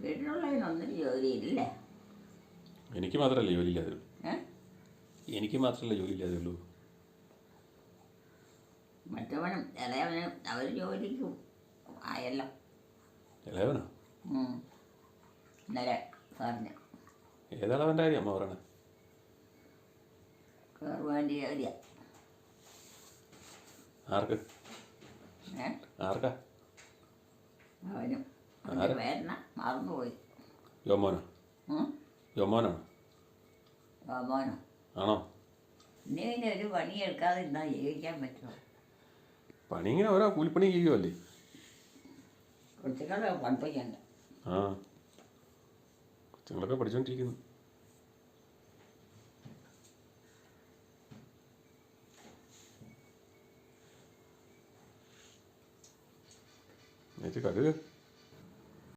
വീട്ടിലുള്ളതിനൊന്നും ജോലിയില്ലേ എനിക്ക് മാത്രമല്ല ജോലി ഇല്ലാതെ എനിക്ക് മാത്രമല്ല ജോലി ഇല്ലാതെ ഉള്ളൂ. മറ്റവനും ഇളയവനും അവർ ജോലിക്കും ആയല്ലോ. ഇളയവനോ? ഉം. ഇന്നലെ പറഞ്ഞു. ഏതളവന്റെ കാര്യം? അമ്മ പറയണേ. ആർക്ക്? ആർക്കാ? അവനും പേരണ മറന്നുപോയി. ജോമോനോ ആണോ? നീ പിന്നെ ഒരു പണിയെടുക്കാതെ എന്താ ജീവിക്കാൻ പറ്റുമോ? പണി ഇങ്ങനെ ഓരോ കൂലിപ്പണി ചെയ്യുമല്ലേ പഠിപ്പിക്കണ്ട. ആ. കൊച്ചുങ്ങളൊക്കെ പഠിച്ചുകൊണ്ടിരിക്കുന്നു എന്നിട്ട് കടുക്?